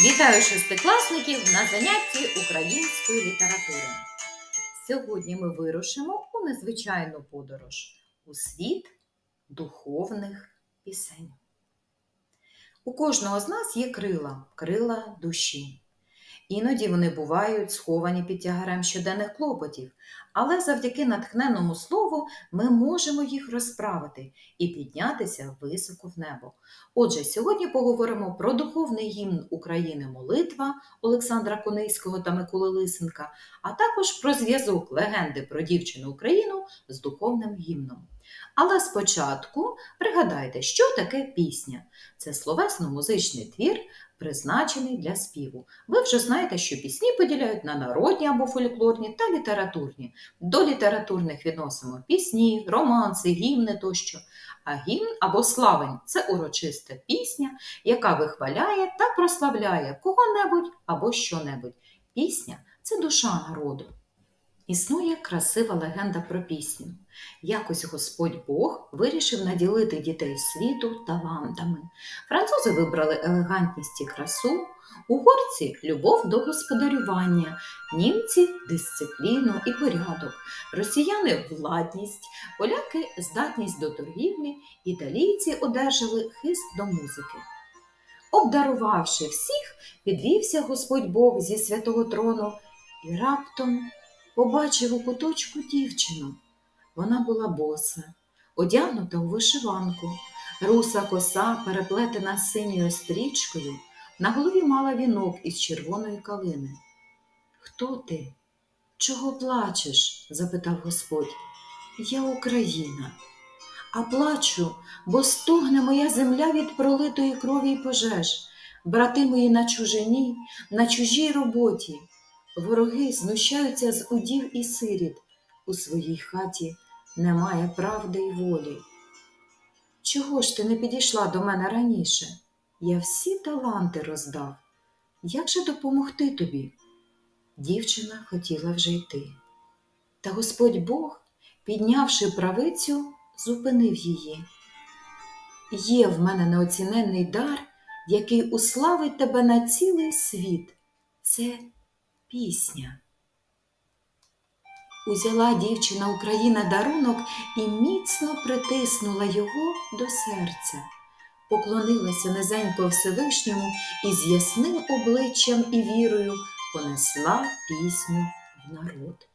Вітаю шестикласників на занятті української літератури. Сьогодні ми вирушимо у незвичайну подорож у світ духовних пісень. У кожного з нас є крила, крила душі. Іноді вони бувають сховані під тягарем щоденних клопотів, але завдяки натхненному слову ми можемо їх розправити і піднятися високо в небо. Отже, сьогодні поговоримо про духовний гімн України Молитва Олександра Кониського та Миколи Лисенка, а також про зв'язок легенди про дівчину Україну з духовним гімном. Але спочатку пригадайте, що таке пісня. Це словесно-музичний твір, призначений для співу. Ви вже знаєте, що пісні поділяють на народні або фольклорні та літературні. До літературних відносимо пісні, романси, гімни тощо. А гімн або славень це урочиста пісня, яка вихваляє та прославляє кого-небудь або що-небудь. Пісня це душа народу. Існує красива легенда про пісню. Якось Господь Бог вирішив наділити дітей світу талантами. Французи вибрали елегантність і красу, угорці любов до господарювання, німці дисципліну і порядок, росіяни владність, поляки здатність до торгівлі, італійці одержали хист до музики. Обдарувавши всіх, підвівся Господь Бог зі святого трону і раптом побачив у куточку дівчину. Вона була боса, одягнута у вишиванку, руса коса, переплетена синьою стрічкою, на голові мала вінок із червоної калини. Хто ти? Чого плачеш? запитав Господь. Я Україна. А плачу, бо стогне моя земля від пролитої крові й пожеж, брати мої на чужині, на чужій роботі. Вороги знущаються з удів і сиріт. У своїй хаті немає правди й волі. Чого ж ти не підійшла до мене раніше? Я всі таланти роздав. Як же допомогти тобі? Дівчина хотіла вже йти. Та Господь Бог, піднявши правицю, зупинив її. Є в мене неоціненний дар, який уславить тебе на цілий світ. Це пісня. Узяла дівчина Україна дарунок і міцно притиснула його до серця, поклонилася низенько Всевишньому і з ясним обличчям і вірою понесла пісню в народ.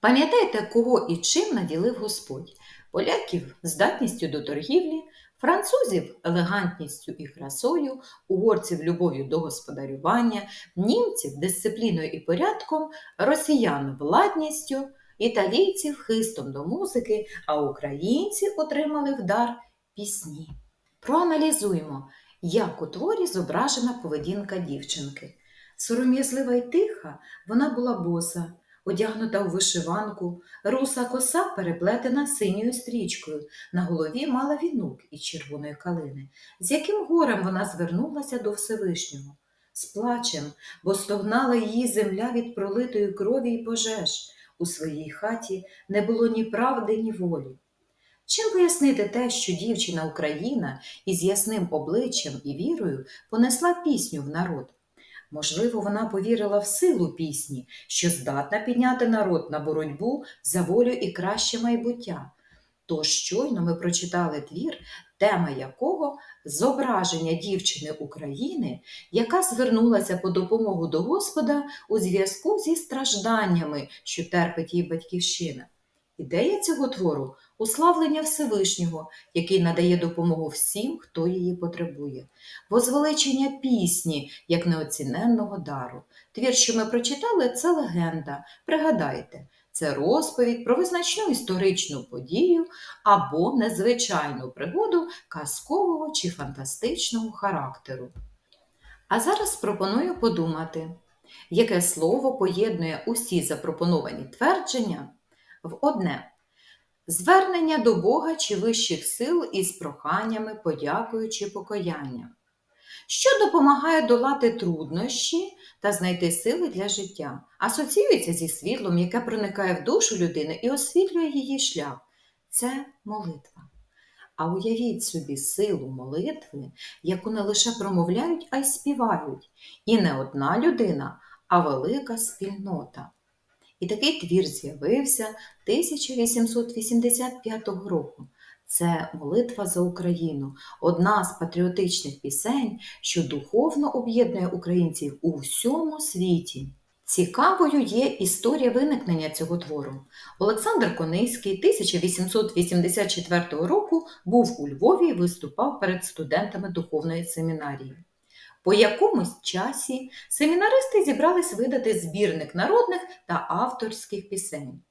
Пам'ятаєте, кого і чим наділив Господь? Поляків здатністю до торгівлі, французів елегантністю і красою, угорців любов'ю до господарювання, німців дисципліною і порядком, росіян владністю, італійців хистом до музики, а українці отримали в дар пісні. Проаналізуємо, як у творі зображена поведінка дівчинки. Сором'язлива й тиха, вона була боса, одягнута у вишиванку, руса коса переплетена синьою стрічкою, на голові мала вінок із червоної калини. З яким горем вона звернулася до Всевишнього? З плачем, бо стогнала її земля від пролитої крові й пожеж. У своїй хаті не було ні правди, ні волі. Чим пояснити те, що дівчина Україна із ясним обличчям і вірою понесла пісню в народ? Можливо, вона повірила в силу пісні, що здатна підняти народ на боротьбу за волю і краще майбуття. Тож щойно ми прочитали твір, тема якого зображення дівчини України, яка звернулася по допомогу до Господа у зв'язку зі стражданнями, що терпить її батьківщина. Ідея цього твору уславлення Всевишнього, який надає допомогу всім, хто її потребує, возвеличення пісні як неоціненного дару. Твір, що ми прочитали, це легенда. Пригадайте, це розповідь про визначну історичну подію або незвичайну пригоду казкового чи фантастичного характеру. А зараз пропоную подумати, яке слово поєднує усі запропоновані твердження в одне звернення до Бога чи вищих сил із проханнями, подякою чи покаянням, що допомагає долати труднощі та знайти сили для життя, асоціюється зі світлом, яке проникає в душу людини і освітлює її шлях. Це молитва. А уявіть собі силу молитви, яку не лише промовляють, а й співають. І не одна людина, а велика спільнота. І такий твір з'явився 1885 року. Це молитва за Україну, одна з патріотичних пісень, що духовно об'єднує українців у всьому світі. Цікавою є історія виникнення цього твору. Олександр Кониський 1884 року був у Львові і виступав перед студентами духовної семінарії. По якомусь часі семінаристи зібрались видати збірник народних та авторських пісень.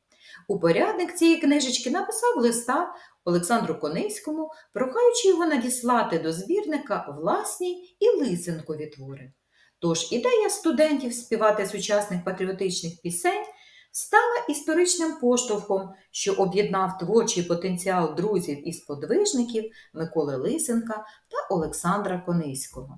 Упорядник цієї книжечки написав листа Олександру Кониському, прохаючи його надіслати до збірника власні і лисенкові твори. Тож ідея студентів співати сучасних патріотичних пісень стала історичним поштовхом, що об'єднав творчий потенціал друзів і сподвижників Миколи Лисенка та Олександра Кониського.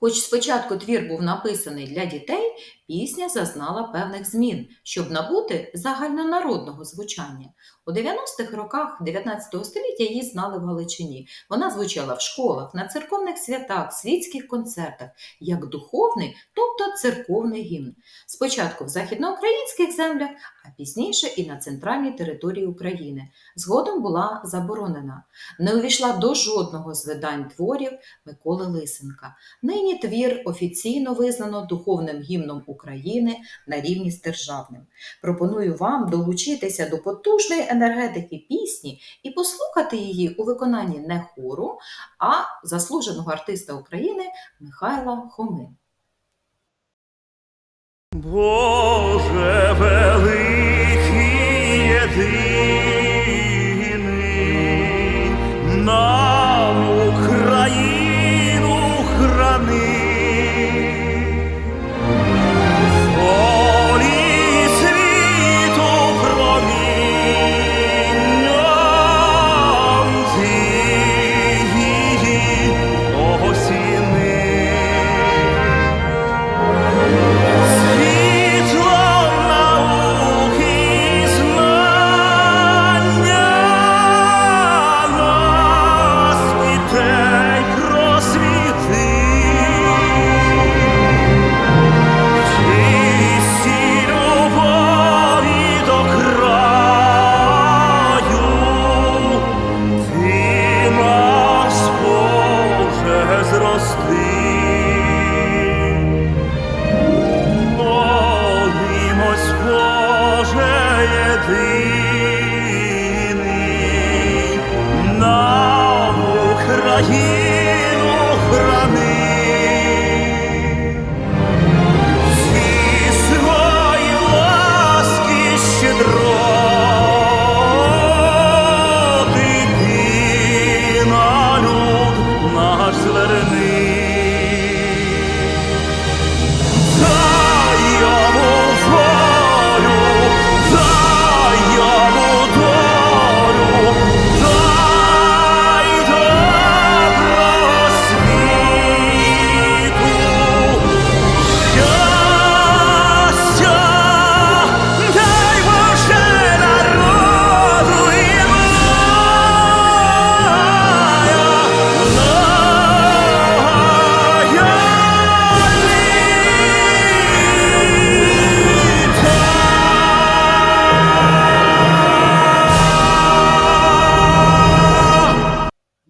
Хоч спочатку твір був написаний для дітей, пісня зазнала певних змін, щоб набути загальнонародного звучання. У 90-х роках 19 століття її знали в Галичині. Вона звучала в школах, на церковних святах, світських концертах, як духовний, тобто церковний гімн. Спочатку в західноукраїнських землях, а пізніше і на центральній території України. Згодом була заборонена. Не увійшла до жодного з видань творів Миколи Лисенка. Нині твір офіційно визнано духовним гімном України на рівні з державним. Пропоную вам долучитися до потужної енергетики пісні і послухати її у виконанні не хору, а заслуженого артиста України Михайла Хоми. Боже великий єдиний,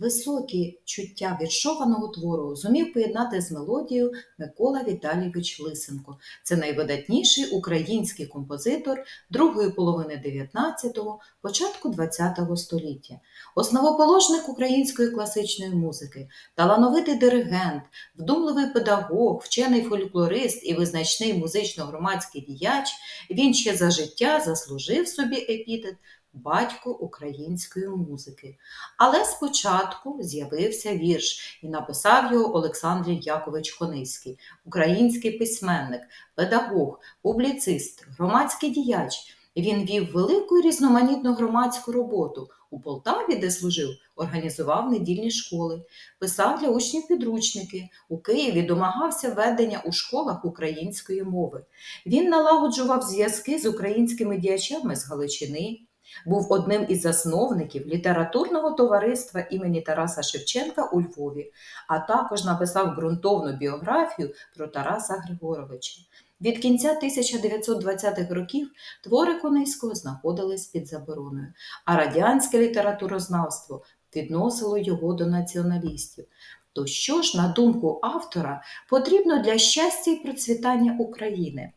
Високі чуття віршованого твору зумів поєднати з мелодією Микола Віталійович Лисенко. Це найвидатніший український композитор другої половини 19-го, початку 20-го століття, основоположник української класичної музики, талановитий диригент, вдумливий педагог, вчений фольклорист і визначний музично-громадський діяч. Він ще за життя заслужив собі епітет батько української музики. Але спочатку з'явився вірш і написав його Олександр Якович Кониський, український письменник, педагог, публіцист, громадський діяч. Він вів велику і різноманітну громадську роботу. У Полтаві, де служив, організував недільні школи, писав для учнів підручники. У Києві домагався ведення у школах української мови. Він налагоджував зв'язки з українськими діячами з Галичини. Був одним із засновників літературного товариства імені Тараса Шевченка у Львові, а також написав ґрунтовну біографію про Тараса Григоровича. Від кінця 1920-х років твори Кониського знаходились під забороною, а радянське літературознавство відносило його до націоналістів. То що ж, на думку автора, потрібно для щастя і процвітання України?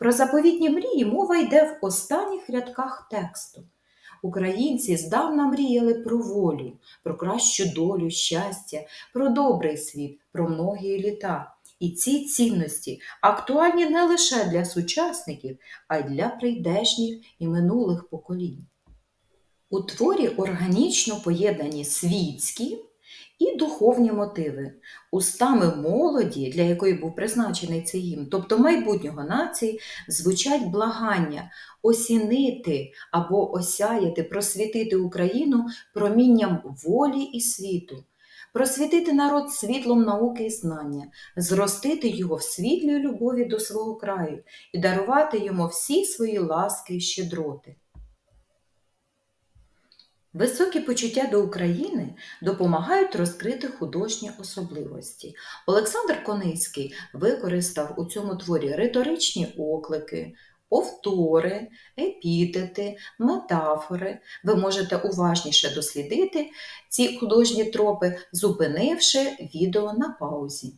Про заповітні мрії мова йде в останніх рядках тексту. Українці здавна мріяли про волю, про кращу долю, щастя, про добрий світ, про многі літа. І ці цінності актуальні не лише для сучасників, а й для прийдешніх і минулих поколінь. У творі органічно поєднані світські і духовні мотиви, устами молоді, для якої був призначений цей гімн, тобто майбутнього нації, звучать благання осінити або осяяти, просвітити Україну промінням волі і світу, просвітити народ світлом науки і знання, зростити його в світлій любові до свого краю і дарувати йому всі свої ласки і щедроти. Високі почуття до України допомагають розкрити художні особливості. Олександр Кониський використав у цьому творі риторичні оклики, повтори, епітети, метафори. Ви можете уважніше дослідити ці художні тропи, зупинивши відео на паузі.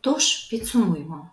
Тож підсумуємо.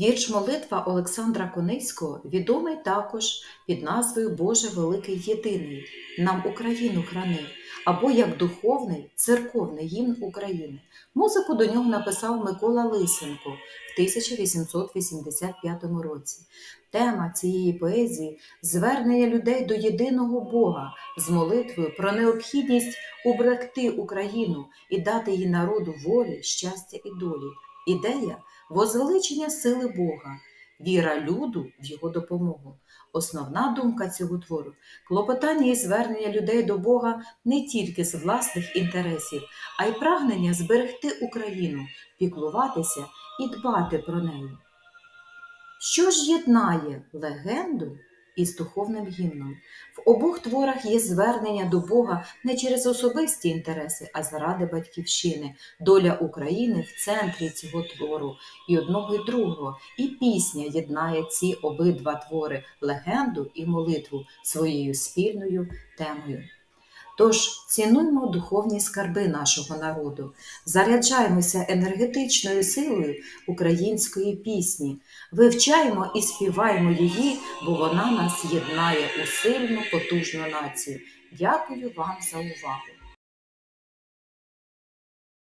Вірш молитва Олександра Кониського відомий також під назвою Боже Великий Єдиний, нам Україну храни, або як духовний церковний гімн України. Музику до нього написав Микола Лисенко в 1885 році. Тема цієї поезії звернення людей до єдиного Бога з молитвою про необхідність уберегти Україну і дати їй народу волі, щастя і долі. Ідея возвеличення сили Бога, віра люду в його допомогу. Основна думка цього твору клопотання і звернення людей до Бога не тільки з власних інтересів, а й прагнення зберегти Україну, піклуватися і дбати про неї. Що ж єднає легенду із духовним гімном? В обох творах є звернення до Бога не через особисті інтереси, а заради батьківщини. Доля України в центрі цього твору і одного і другого. І пісня єднає ці обидва твори легенду і молитву своєю спільною темою. Тож цінуймо духовні скарби нашого народу, заряджаємося енергетичною силою української пісні, вивчаємо і співаємо її, бо вона нас єднає у сильну потужну націю. Дякую вам за увагу!